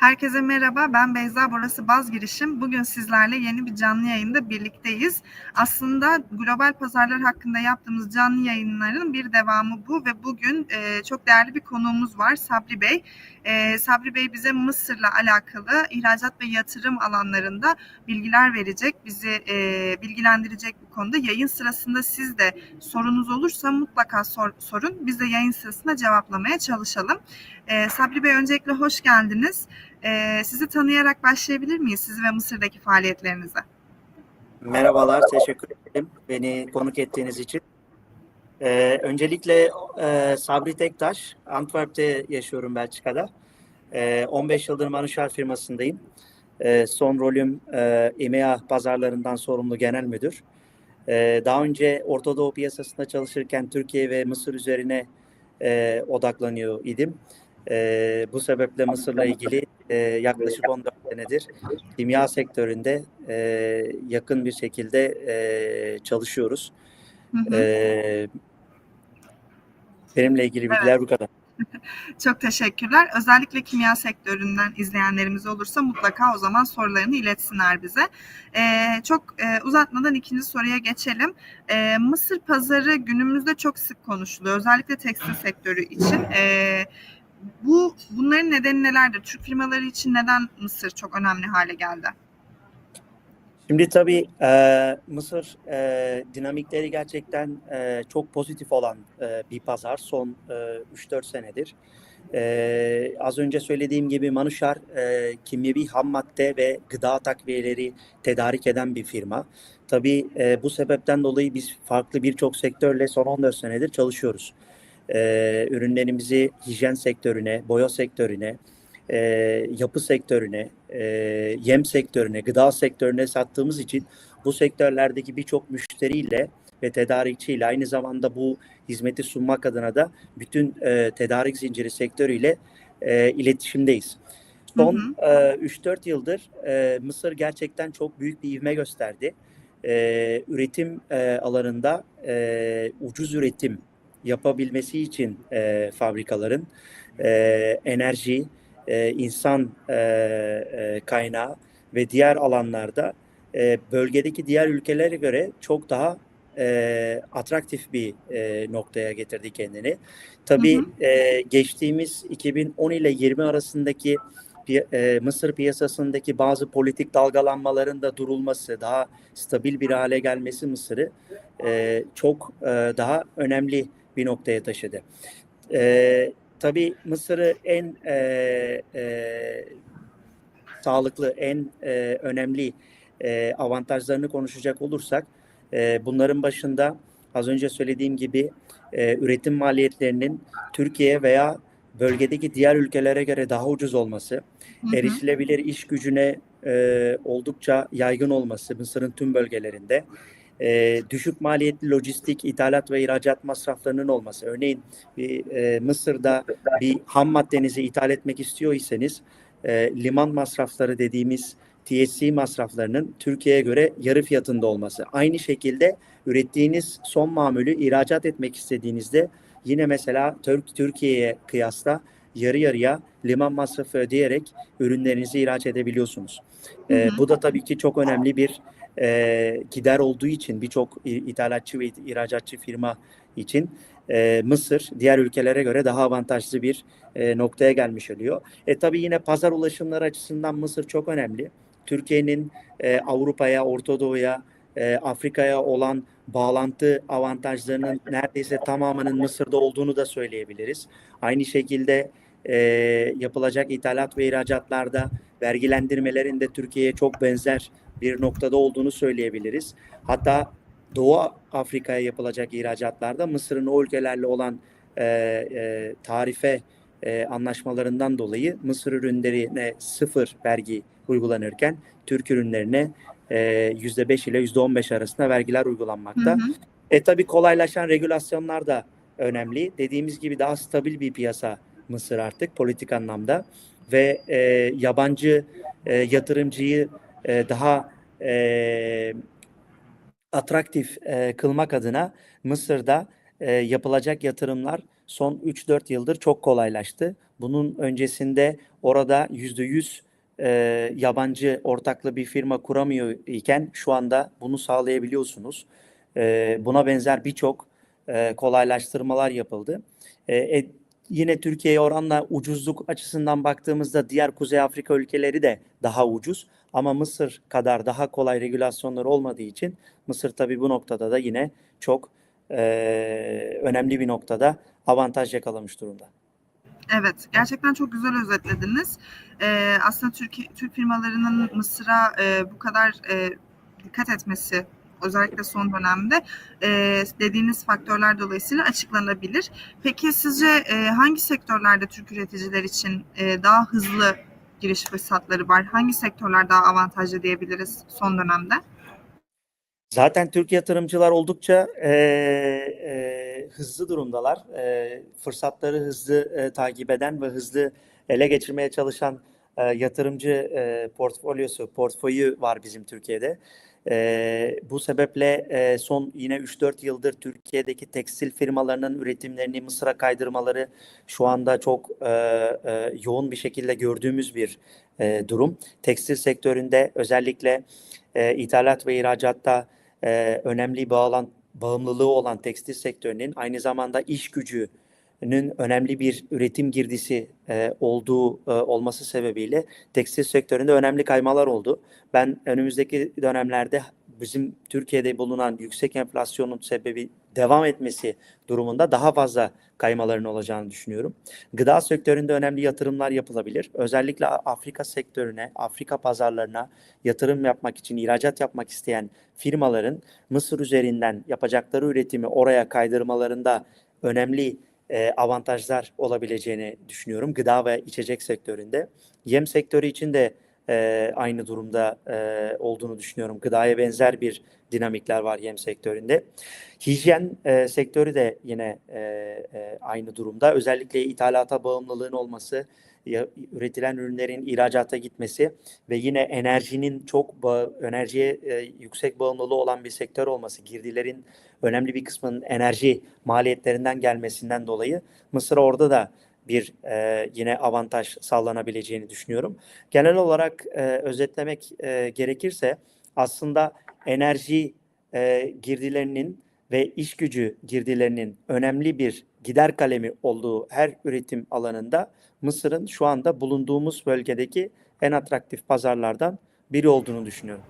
Herkese merhaba, ben Beyza, burası Baz Girişim. Bugün sizlerle yeni bir canlı yayında birlikteyiz. Aslında global pazarlar hakkında yaptığımız canlı yayınların bir devamı bu ve bugün e, çok değerli bir konuğumuz var, Sabri Bey. E, Sabri Bey bize Mısır'la alakalı ihracat ve yatırım alanlarında bilgiler verecek, bizi e, bilgilendirecek bu konuda. Yayın sırasında siz de sorunuz olursa mutlaka sor, sorun, biz de yayın sırasında cevaplamaya çalışalım. E, Sabri Bey öncelikle hoş geldiniz. Ee, sizi tanıyarak başlayabilir miyiz sizi ve Mısır'daki faaliyetlerinize? Merhabalar, teşekkür ederim beni konuk ettiğiniz için. Ee, öncelikle e, Sabri Tektaş, Antwerp'te yaşıyorum Belçika'da. Ee, 15 yıldır Manuşar firmasındayım. Ee, son rolüm e, EMEA pazarlarından sorumlu genel müdür. Ee, daha önce Orta Doğu piyasasında çalışırken Türkiye ve Mısır üzerine e, odaklanıyor idim. E, bu sebeple Mısır'la ilgili e, yaklaşık 14 senedir kimya sektöründe e, yakın bir şekilde e, çalışıyoruz. Hı hı. E, benimle ilgili bilgiler bu kadar. Çok teşekkürler. Özellikle kimya sektöründen izleyenlerimiz olursa mutlaka o zaman sorularını iletsinler bize. Ee, çok e, uzatmadan ikinci soruya geçelim. Ee, Mısır pazarı günümüzde çok sık konuşuluyor. Özellikle tekstil sektörü için. Ee, bu bunların nedeni nelerdir? Türk firmaları için neden Mısır çok önemli hale geldi? Şimdi tabii e, Mısır e, dinamikleri gerçekten e, çok pozitif olan e, bir pazar son e, 3-4 senedir. E, az önce söylediğim gibi Manuşar e, kimyevi ham madde ve gıda takviyeleri tedarik eden bir firma. Tabii e, bu sebepten dolayı biz farklı birçok sektörle son 14 senedir çalışıyoruz. E, ürünlerimizi hijyen sektörüne, boya sektörüne, e, yapı sektörüne, e, yem sektörüne, gıda sektörüne sattığımız için bu sektörlerdeki birçok müşteriyle ve tedarikçiyle aynı zamanda bu hizmeti sunmak adına da bütün e, tedarik zinciri sektörüyle e, iletişimdeyiz. Son e, 3-4 yıldır e, Mısır gerçekten çok büyük bir ivme gösterdi. E, üretim e, alanında e, ucuz üretim yapabilmesi için e, fabrikaların e, enerji, e, insan e, e, kaynağı ve diğer alanlarda e, bölgedeki diğer ülkelere göre çok daha e, atraktif bir e, noktaya getirdi kendini. Tabii Hı hı. e, geçtiğimiz 2010 ile 20 arasındaki e, Mısır piyasasındaki bazı politik dalgalanmaların da durulması, daha stabil bir hale gelmesi Mısır'ı e, çok e, daha önemli bir noktaya taşıdı. E, tabii Mısır'ı en e, e, sağlıklı, en e, önemli e, avantajlarını konuşacak olursak e, bunların başında az önce söylediğim gibi e, üretim maliyetlerinin Türkiye veya bölgedeki diğer ülkelere göre daha ucuz olması, Hı hı. erişilebilir iş gücüne e, oldukça yaygın olması Mısır'ın tüm bölgelerinde, e, düşük maliyetli lojistik, ithalat ve ihracat masraflarının olması. Örneğin bir, e, Mısır'da bir ham maddenizi ithal etmek istiyor iseniz e, liman masrafları dediğimiz TSC masraflarının Türkiye'ye göre yarı fiyatında olması. Aynı şekilde ürettiğiniz son mamülü ihracat etmek istediğinizde yine mesela Türk Türkiye'ye kıyasla yarı yarıya liman masrafı ödeyerek ürünlerinizi ihraç edebiliyorsunuz. E, hı. bu da tabii ki çok önemli bir e, gider olduğu için birçok ithalatçı ve ihracatçı firma için e, Mısır diğer ülkelere göre daha avantajlı bir e, noktaya gelmiş oluyor. E tabii yine pazar ulaşımları açısından Mısır çok önemli. Türkiye'nin e, Avrupa'ya, Orta Doğu'ya, e, Afrika'ya olan bağlantı avantajlarının neredeyse tamamının Mısır'da olduğunu da söyleyebiliriz. Aynı şekilde e, yapılacak ithalat ve ihracatlarda vergilendirmelerin de Türkiye'ye çok benzer bir noktada olduğunu söyleyebiliriz. Hatta Doğu Afrika'ya yapılacak ihracatlarda Mısır'ın o ülkelerle olan e, e, tarife e, anlaşmalarından dolayı Mısır ürünlerine sıfır vergi uygulanırken Türk ürünlerine e, %5 ile %15 arasında vergiler Hı uygulanmakta. hı. E tabii kolaylaşan regülasyonlar da önemli. Dediğimiz gibi daha stabil bir piyasa Mısır artık politik anlamda ve e, yabancı e, yatırımcıyı e, daha e, atraktif e, kılmak adına Mısır'da e, yapılacak yatırımlar son 3-4 yıldır çok kolaylaştı. Bunun öncesinde orada %100 e, yabancı ortaklı bir firma kuramıyor iken şu anda bunu sağlayabiliyorsunuz. E, buna benzer birçok e, kolaylaştırmalar yapıldı. E, e, yine Türkiye'ye oranla ucuzluk açısından baktığımızda diğer Kuzey Afrika ülkeleri de daha ucuz. Ama Mısır kadar daha kolay regülasyonları olmadığı için Mısır tabii bu noktada da yine çok e, önemli bir noktada avantaj yakalamış durumda. Evet, gerçekten çok güzel özetlediniz. Ee, aslında Türkiye, Türk firmalarının Mısır'a e, bu kadar e, dikkat etmesi özellikle son dönemde e, dediğiniz faktörler dolayısıyla açıklanabilir. Peki sizce e, hangi sektörlerde Türk üreticiler için e, daha hızlı giriş fırsatları var? Hangi sektörler daha avantajlı diyebiliriz son dönemde? Zaten Türk yatırımcılar oldukça e, e, hızlı durumdalar. E, fırsatları hızlı e, takip eden ve hızlı ele geçirmeye çalışan e, yatırımcı e, portfolyosu, portföyü var bizim Türkiye'de. E, bu sebeple e, son yine 3-4 yıldır Türkiye'deki tekstil firmalarının üretimlerini Mısır'a kaydırmaları şu anda çok e, e, yoğun bir şekilde gördüğümüz bir e, durum. Tekstil sektöründe özellikle e, ithalat ve ihracatta e, önemli bağlan, bağımlılığı olan tekstil sektörünün aynı zamanda iş gücünün önemli bir üretim girdisi e, olduğu e, olması sebebiyle tekstil sektöründe önemli kaymalar oldu. Ben önümüzdeki dönemlerde bizim Türkiye'de bulunan yüksek enflasyonun sebebi devam etmesi durumunda daha fazla kaymaların olacağını düşünüyorum. Gıda sektöründe önemli yatırımlar yapılabilir. Özellikle Afrika sektörüne, Afrika pazarlarına yatırım yapmak için, ihracat yapmak isteyen firmaların Mısır üzerinden yapacakları üretimi oraya kaydırmalarında önemli e, avantajlar olabileceğini düşünüyorum. Gıda ve içecek sektöründe. Yem sektörü için de e, aynı durumda e, olduğunu düşünüyorum. Gıdaya benzer bir dinamikler var yem sektöründe. Hijyen sektörü de yine aynı durumda. Özellikle ithalata bağımlılığın olması, üretilen ürünlerin ihracata gitmesi ve yine enerjinin çok enerjiye e, yüksek bağımlılığı olan bir sektör olması, girdilerin önemli bir kısmının enerji maliyetlerinden gelmesinden dolayı Mısır orada da bir e, yine avantaj sağlanabileceğini düşünüyorum. Genel olarak e, özetlemek e, gerekirse aslında enerji e, girdilerinin ve iş gücü girdilerinin önemli bir gider kalemi olduğu her üretim alanında Mısır'ın şu anda bulunduğumuz bölgedeki en atraktif pazarlardan biri olduğunu düşünüyorum.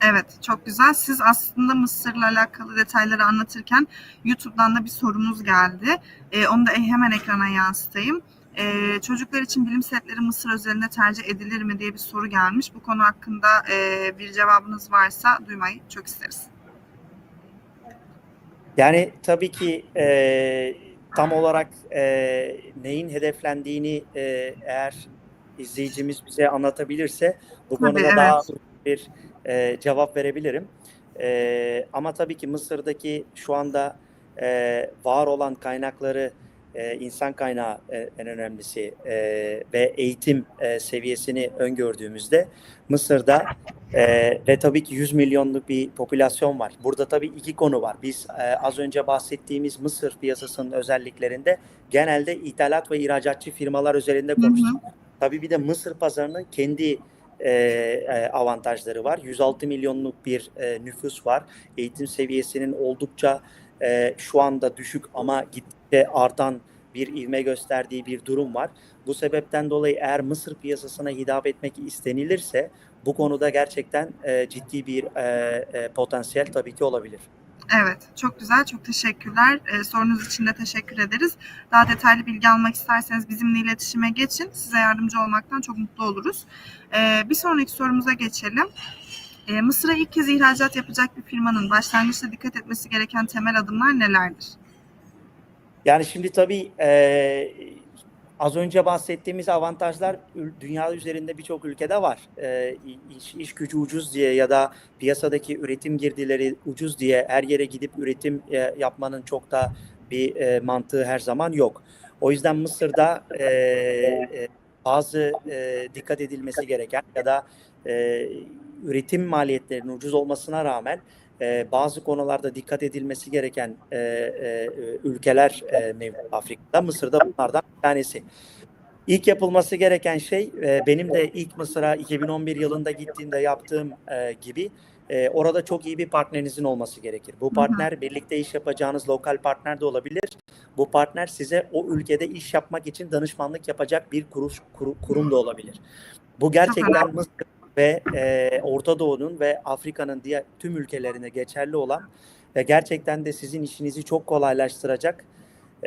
Evet, çok güzel. Siz aslında Mısır'la alakalı detayları anlatırken YouTube'dan da bir sorumuz geldi. Ee, onu da hemen ekrana yansıtayım. Ee, çocuklar için bilim setleri Mısır özelinde tercih edilir mi diye bir soru gelmiş. Bu konu hakkında e, bir cevabınız varsa duymayı çok isteriz. Yani tabii ki e, tam olarak e, neyin hedeflendiğini e, eğer izleyicimiz bize anlatabilirse bu Tabii, konuda evet. daha bir e, cevap verebilirim. E, ama tabii ki Mısır'daki şu anda e, var olan kaynakları e, insan kaynağı e, en önemlisi e, ve eğitim e, seviyesini öngördüğümüzde Mısır'da e, ve tabii ki 100 milyonluk bir popülasyon var. Burada tabii iki konu var. Biz e, az önce bahsettiğimiz Mısır piyasasının özelliklerinde genelde ithalat ve ihracatçı firmalar üzerinde Hı hı. konuştuk. Tabii bir de Mısır pazarının kendi e, e, avantajları var. 106 milyonluk bir e, nüfus var. Eğitim seviyesinin oldukça e, şu anda düşük ama gittikçe artan bir ivme gösterdiği bir durum var. Bu sebepten dolayı eğer Mısır piyasasına hitap etmek istenilirse bu konuda gerçekten e, ciddi bir e, e, potansiyel tabii ki olabilir. Evet, çok güzel, çok teşekkürler. Ee, sorunuz için de teşekkür ederiz. Daha detaylı bilgi almak isterseniz bizimle iletişime geçin. Size yardımcı olmaktan çok mutlu oluruz. Ee, bir sonraki sorumuza geçelim. Ee, Mısır'a ilk kez ihracat yapacak bir firmanın başlangıçta dikkat etmesi gereken temel adımlar nelerdir? Yani şimdi tabii e, az önce bahsettiğimiz avantajlar dünya üzerinde birçok ülkede var. E, iş, iş gücü ucuz diye ya da piyasadaki üretim girdileri ucuz diye her yere gidip üretim e, yapmanın çok da bir e, mantığı her zaman yok. O yüzden Mısır'da e, e, bazı e, dikkat edilmesi gereken ya da e, üretim maliyetlerinin ucuz olmasına rağmen e, bazı konularda dikkat edilmesi gereken e, e, ülkeler e, mevcut Afrika'da. Mısır'da bunlardan bir tanesi. İlk yapılması gereken şey e, benim de ilk Mısır'a 2011 yılında gittiğimde yaptığım e, gibi e, orada çok iyi bir partnerinizin olması gerekir. Bu partner birlikte iş yapacağınız lokal partner de olabilir. Bu partner size o ülkede iş yapmak için danışmanlık yapacak bir kuruş, kuru- kurum da olabilir. Bu gerçekten Mısır ve e, Orta Doğu'nun ve Afrika'nın diğer tüm ülkelerine geçerli olan ve gerçekten de sizin işinizi çok kolaylaştıracak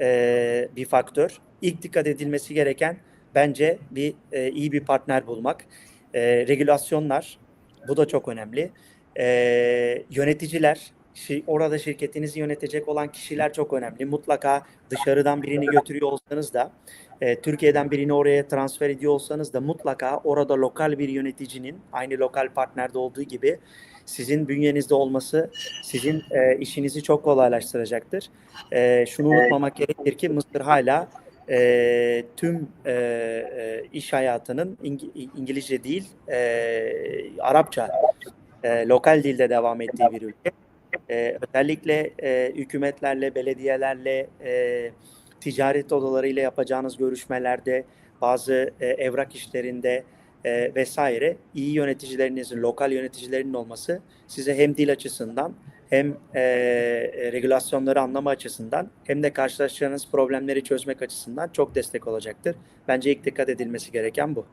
e, bir faktör. İlk dikkat edilmesi gereken bence bir e, iyi bir partner bulmak. E, regülasyonlar bu da çok önemli. E, yöneticiler şi- orada şirketinizi yönetecek olan kişiler çok önemli. Mutlaka dışarıdan birini götürüyor olsanız da e, Türkiye'den birini oraya transfer ediyor olsanız da mutlaka orada lokal bir yöneticinin aynı lokal partnerde olduğu gibi sizin bünyenizde olması sizin e, işinizi çok kolaylaştıracaktır. E, şunu unutmamak gerekir ki Mısır hala e, tüm e, e, iş hayatının İng- İngilizce değil e, Arapça e, lokal dilde devam ettiği bir ülke. E, özellikle e, hükümetlerle, belediyelerle, e, ticaret odalarıyla yapacağınız görüşmelerde, bazı e, evrak işlerinde e, vesaire iyi yöneticilerinizin, lokal yöneticilerinin olması size hem dil açısından hem e, e, regülasyonları anlama açısından hem de karşılaşacağınız problemleri çözmek açısından çok destek olacaktır. Bence ilk dikkat edilmesi gereken bu.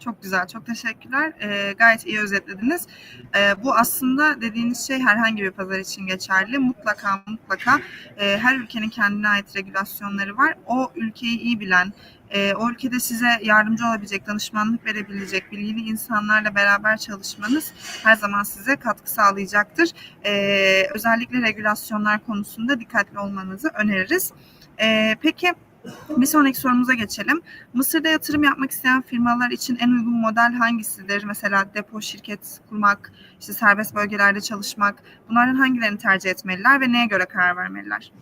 Çok güzel, çok teşekkürler. Ee, gayet iyi özetlediniz. Ee, bu aslında dediğiniz şey herhangi bir pazar için geçerli. Mutlaka mutlaka e, her ülkenin kendine ait regülasyonları var. O ülkeyi iyi bilen, e, o ülkede size yardımcı olabilecek, danışmanlık verebilecek bilgili insanlarla beraber çalışmanız her zaman size katkı sağlayacaktır. Ee, özellikle regülasyonlar konusunda dikkatli olmanızı öneririz. Ee, peki bir sonraki sorumuza geçelim. Mısır'da yatırım yapmak isteyen firmalar için en uygun model hangisidir? Mesela depo şirket kurmak, işte serbest bölgelerde çalışmak. Bunlardan hangilerini tercih etmeliler ve neye göre karar vermeliler?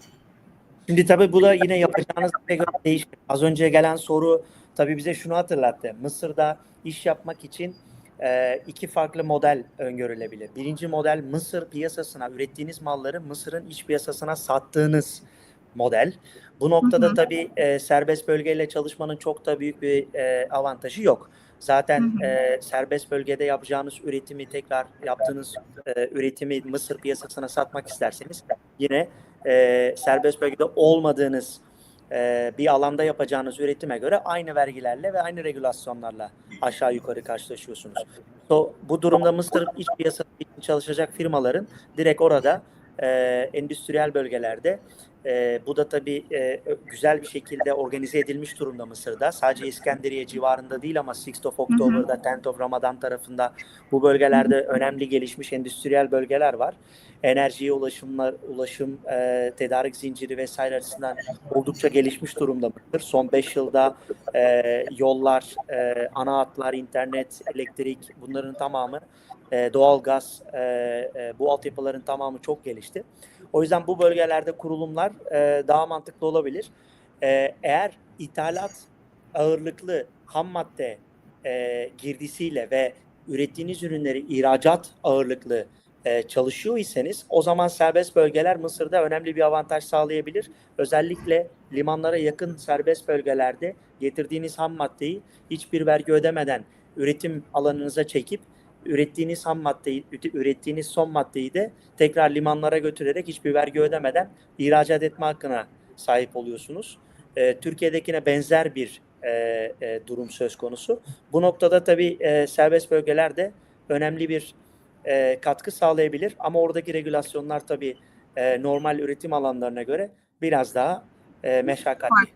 Şimdi tabii bu da yine yapacağınız göre değişir. Az önce gelen soru tabii bize şunu hatırlattı. Mısır'da iş yapmak için e, iki farklı model öngörülebilir. Birinci model Mısır piyasasına ürettiğiniz malları Mısır'ın iç piyasasına sattığınız model. Bu noktada tabii e, serbest bölgeyle çalışmanın çok da büyük bir e, avantajı yok. Zaten e, serbest bölgede yapacağınız üretimi tekrar yaptığınız e, üretimi Mısır piyasasına satmak isterseniz yine e, serbest bölgede olmadığınız e, bir alanda yapacağınız üretime göre aynı vergilerle ve aynı regülasyonlarla aşağı yukarı karşılaşıyorsunuz. So, bu durumda Mısır iç piyasası için çalışacak firmaların direkt orada e, endüstriyel bölgelerde e, bu da tabii e, güzel bir şekilde organize edilmiş durumda Mısır'da. Sadece İskenderiye civarında değil ama 6th of October'da, 10th of Ramadan tarafında bu bölgelerde önemli gelişmiş endüstriyel bölgeler var. Enerjiye ulaşımlar, ulaşım, e, tedarik zinciri vesaire açısından oldukça gelişmiş durumda Mısır. Son 5 yılda e, yollar, e, ana hatlar, internet, elektrik bunların tamamı e, doğalgaz, e, e, bu altyapıların tamamı çok gelişti. O yüzden bu bölgelerde kurulumlar e, daha mantıklı olabilir. E, eğer ithalat ağırlıklı ham madde e, girdisiyle ve ürettiğiniz ürünleri ihracat ağırlıklı e, çalışıyor iseniz o zaman serbest bölgeler Mısır'da önemli bir avantaj sağlayabilir. Özellikle limanlara yakın serbest bölgelerde getirdiğiniz ham maddeyi hiçbir vergi ödemeden üretim alanınıza çekip ürettiğiniz ham maddeyi, ürettiğiniz son maddeyi de tekrar limanlara götürerek hiçbir vergi ödemeden ihracat etme hakkına sahip oluyorsunuz. E, Türkiye'dekine benzer bir e, e, durum söz konusu. Bu noktada tabii e, serbest bölgeler de önemli bir e, katkı sağlayabilir ama oradaki regülasyonlar tabii e, normal üretim alanlarına göre biraz daha e, meşakkatli.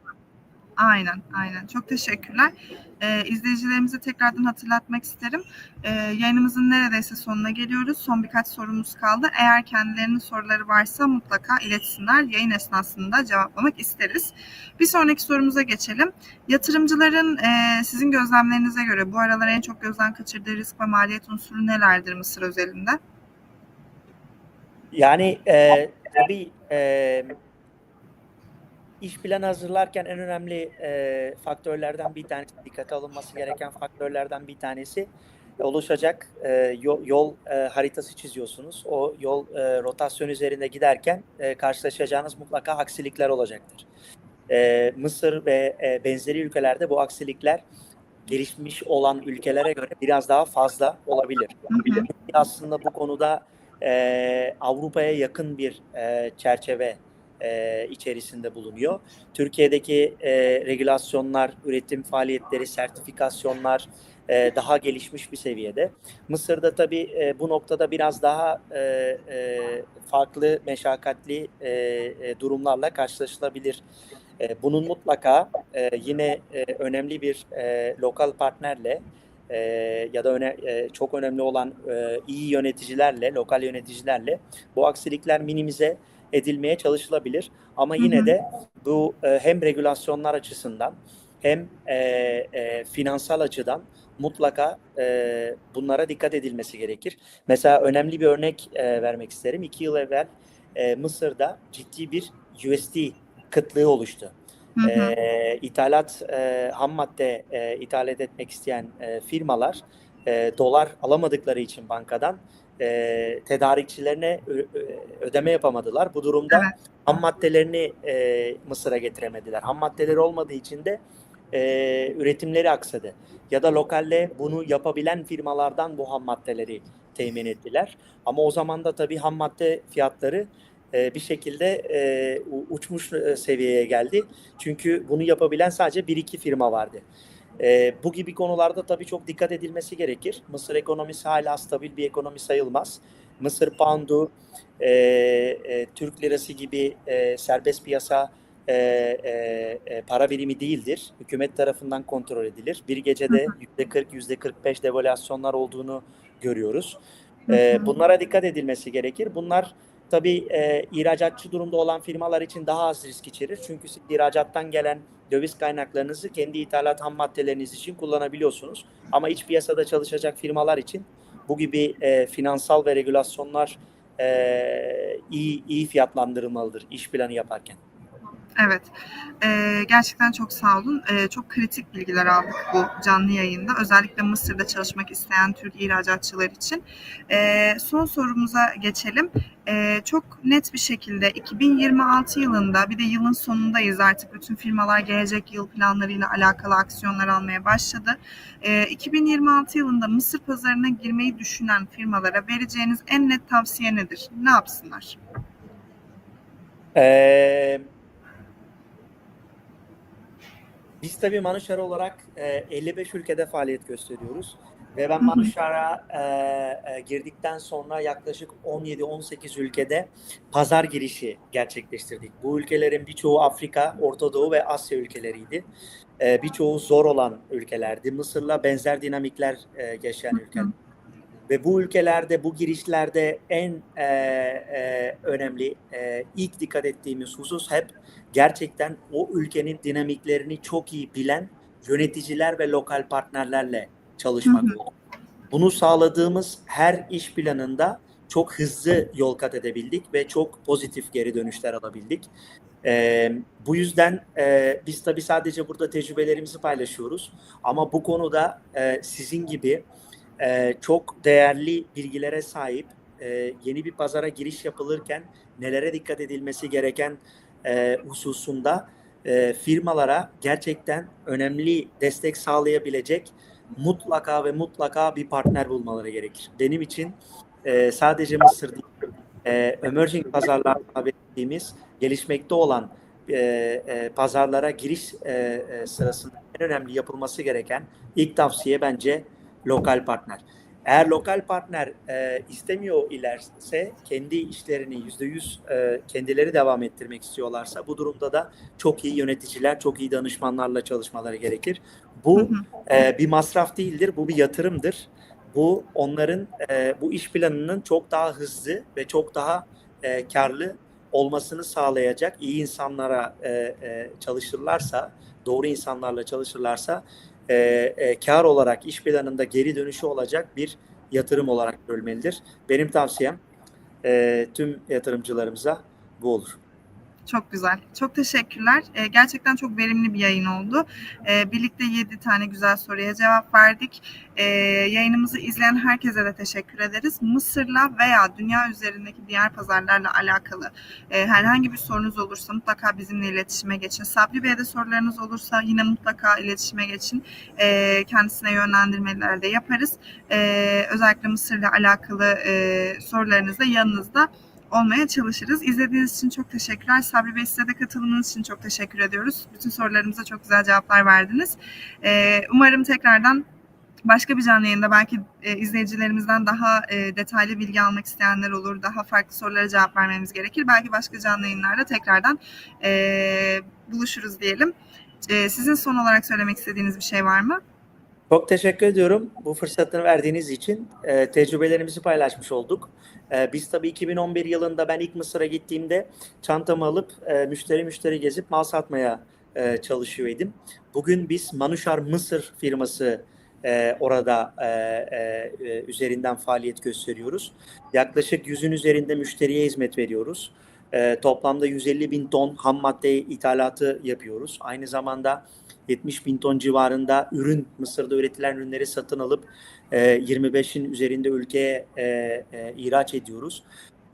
Aynen, aynen. Çok teşekkürler. Ee, izleyicilerimize tekrardan hatırlatmak isterim. Ee, yayınımızın neredeyse sonuna geliyoruz. Son birkaç sorumuz kaldı. Eğer kendilerinin soruları varsa mutlaka iletsinler. Yayın esnasında cevaplamak isteriz. Bir sonraki sorumuza geçelim. Yatırımcıların e, sizin gözlemlerinize göre bu aralar en çok gözden kaçırdığı risk ve maliyet unsuru nelerdir Mısır özelinde? Yani e, tabii e, iş planı hazırlarken en önemli e, faktörlerden bir tanesi, dikkate alınması gereken faktörlerden bir tanesi oluşacak e, yol, yol e, haritası çiziyorsunuz. O yol e, rotasyon üzerinde giderken e, karşılaşacağınız mutlaka aksilikler olacaktır. E, Mısır ve e, benzeri ülkelerde bu aksilikler gelişmiş olan ülkelere göre biraz daha fazla olabilir. Hı hı. Aslında bu konuda e, Avrupa'ya yakın bir e, çerçeve e, içerisinde bulunuyor. Türkiye'deki e, regülasyonlar, üretim faaliyetleri, sertifikasyonlar e, daha gelişmiş bir seviyede. Mısır'da tabii e, bu noktada biraz daha e, e, farklı, meşakkatli e, e, durumlarla karşılaşılabilir. E, bunun mutlaka e, yine e, önemli bir e, lokal partnerle e, ya da öne, e, çok önemli olan e, iyi yöneticilerle, lokal yöneticilerle bu aksilikler minimize edilmeye çalışılabilir. Ama Hı yine hı. de bu e, hem regülasyonlar açısından hem e, e, finansal açıdan mutlaka e, bunlara dikkat edilmesi gerekir. Mesela önemli bir örnek e, vermek isterim. İki yıl evvel e, Mısır'da ciddi bir USD kıtlığı oluştu. Hı hı. E, ithalat e, ham madde e, ithal etmek isteyen e, firmalar e, dolar alamadıkları için bankadan e, tedarikçilerine ödeme yapamadılar. Bu durumda Evet. ham maddelerini e, Mısır'a getiremediler. Ham maddeleri olmadığı için de e, üretimleri aksadı. Ya da lokalde bunu yapabilen firmalardan bu ham maddeleri temin ettiler. Ama o zaman da tabii ham madde fiyatları e, bir şekilde e, uçmuş e, seviyeye geldi. Çünkü bunu yapabilen sadece bir iki firma vardı. E, bu gibi konularda tabii çok dikkat edilmesi gerekir. Mısır ekonomisi hala stabil bir ekonomi sayılmaz. Mısır poundu, e, e, Türk lirası gibi e, serbest piyasa e, e, e, para birimi değildir. Hükümet tarafından kontrol edilir. Bir gecede %40, %45 devalüasyonlar olduğunu görüyoruz. E, bunlara dikkat edilmesi gerekir. Bunlar tabii e, ihracatçı durumda olan firmalar için daha az risk içerir. Çünkü siz ihracattan gelen döviz kaynaklarınızı kendi ithalat ham maddeleriniz için kullanabiliyorsunuz. Ama iç piyasada çalışacak firmalar için bu gibi e, finansal ve regülasyonlar e, iyi iyi fiyatlandırılmalıdır iş planı yaparken. Evet. Ee, gerçekten çok sağ olun. Ee, çok kritik bilgiler aldık bu canlı yayında. Özellikle Mısır'da çalışmak isteyen Türk ihracatçılar için. Ee, son sorumuza geçelim. Ee, çok net bir şekilde 2026 yılında bir de yılın sonundayız artık. Bütün firmalar gelecek yıl planlarıyla alakalı aksiyonlar almaya başladı. Ee, 2026 yılında Mısır pazarına girmeyi düşünen firmalara vereceğiniz en net tavsiye nedir? Ne yapsınlar? Ee, biz tabii Manuşara olarak e, 55 ülkede faaliyet gösteriyoruz. Ve ben. Manuşara e, e, girdikten sonra yaklaşık 17-18 ülkede pazar girişi gerçekleştirdik. Bu ülkelerin birçoğu Afrika, Orta Doğu ve Asya ülkeleriydi. E, birçoğu zor olan ülkelerdi. Mısır'la benzer dinamikler e, yaşayan ülkeler. Ve bu ülkelerde, bu girişlerde en e, e, önemli, e, ilk dikkat ettiğimiz husus hep gerçekten o ülkenin dinamiklerini çok iyi bilen yöneticiler ve lokal partnerlerle çalışmak Hı hı. Bunu sağladığımız her iş planında çok hızlı yol kat edebildik ve çok pozitif geri dönüşler alabildik. Ee, bu yüzden e, biz tabii sadece burada tecrübelerimizi paylaşıyoruz. Ama bu konuda e, sizin gibi e, çok değerli bilgilere sahip e, yeni bir pazara giriş yapılırken nelere dikkat edilmesi gereken e, hususunda e, firmalara gerçekten önemli destek sağlayabilecek mutlaka ve mutlaka bir partner bulmaları gerekir. Benim için e, sadece Mısır değil, e, emerging pazarlarda belirttiğimiz gelişmekte olan e, e, pazarlara giriş e, e, sırasında en önemli yapılması gereken ilk tavsiye bence lokal partner. Eğer lokal partner e, istemiyor ilerse kendi işlerini yüzde yüz e, kendileri devam ettirmek istiyorlarsa bu durumda da çok iyi yöneticiler, çok iyi danışmanlarla çalışmaları gerekir. Bu e, bir masraf değildir, bu bir yatırımdır. Bu onların e, bu iş planının çok daha hızlı ve çok daha e, karlı olmasını sağlayacak iyi insanlara e, e, çalışırlarsa, doğru insanlarla çalışırlarsa e, e, kar olarak iş planında geri dönüşü olacak bir yatırım olarak görülmelidir. Benim tavsiyem e, tüm yatırımcılarımıza bu olur. Çok güzel. Çok teşekkürler. Ee, gerçekten çok verimli bir yayın oldu. Ee, birlikte 7 tane güzel soruya cevap verdik. Ee, yayınımızı izleyen herkese de teşekkür ederiz. Mısır'la veya dünya üzerindeki diğer pazarlarla alakalı e, herhangi bir sorunuz olursa mutlaka bizimle iletişime geçin. Sabri Bey'e de sorularınız olursa yine mutlaka iletişime geçin. Ee, kendisine yönlendirmeler de yaparız. Ee, özellikle Mısır'la alakalı e, sorularınız da yanınızda olmaya çalışırız. İzlediğiniz için çok teşekkürler. Sabri Bey size de katılımınız için çok teşekkür ediyoruz. Bütün sorularımıza çok güzel cevaplar verdiniz. Ee, umarım tekrardan başka bir canlı yayında belki e, izleyicilerimizden daha e, detaylı bilgi almak isteyenler olur. Daha farklı sorulara cevap vermemiz gerekir. Belki başka canlı yayınlarda tekrardan e, buluşuruz diyelim. E, sizin son olarak söylemek istediğiniz bir şey var mı? Çok teşekkür ediyorum bu fırsatını verdiğiniz için. Ee, tecrübelerimizi paylaşmış olduk. Ee, biz tabii 2011 yılında ben ilk Mısır'a gittiğimde çantamı alıp e, müşteri müşteri gezip mal satmaya e, çalışıyordum. Bugün biz Manuşar Mısır firması e, orada e, e, e, üzerinden faaliyet gösteriyoruz. Yaklaşık yüzün üzerinde müşteriye hizmet veriyoruz. E, toplamda 150 bin ton ham madde ithalatı yapıyoruz. Aynı zamanda 70 bin ton civarında ürün, Mısır'da üretilen ürünleri satın alıp e, 25'in üzerinde ülkeye e, e, ihraç ediyoruz.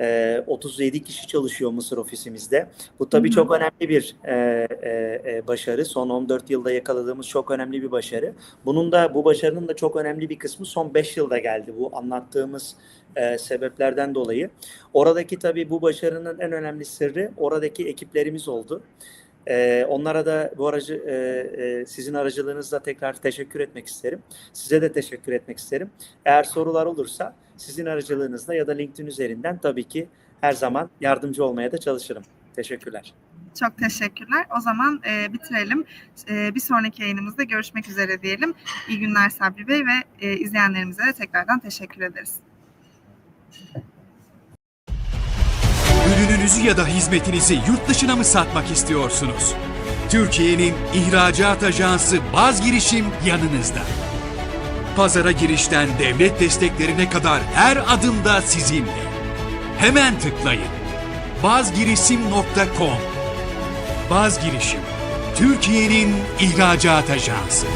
E, 37 kişi çalışıyor Mısır ofisimizde. Bu tabii çok önemli bir e, e, e, başarı. Son 14 yılda yakaladığımız çok önemli bir başarı. Bunun da bu başarının da çok önemli bir kısmı son 5 yılda geldi. Bu anlattığımız e, sebeplerden dolayı. Oradaki tabii bu başarının en önemli sırrı oradaki ekiplerimiz oldu. Ee, onlara da bu aracı e, e, sizin aracılığınızla tekrar teşekkür etmek isterim. Size de teşekkür etmek isterim. Eğer sorular olursa sizin aracılığınızla ya da LinkedIn üzerinden tabii ki her zaman yardımcı olmaya da çalışırım. Teşekkürler. Çok teşekkürler. O zaman e, bitirelim. E, bir sonraki yayınımızda görüşmek üzere diyelim. İyi günler Sabri Bey ve e, izleyenlerimize de tekrardan teşekkür ederiz. Ürününüzü ya da hizmetinizi yurt dışına mı satmak istiyorsunuz? Türkiye'nin ihracat ajansı Baz Girişim yanınızda. Pazara girişten devlet desteklerine kadar her adımda sizinle. Hemen tıklayın. bazgirişim.com Baz Girişim, Türkiye'nin ihracat ajansı.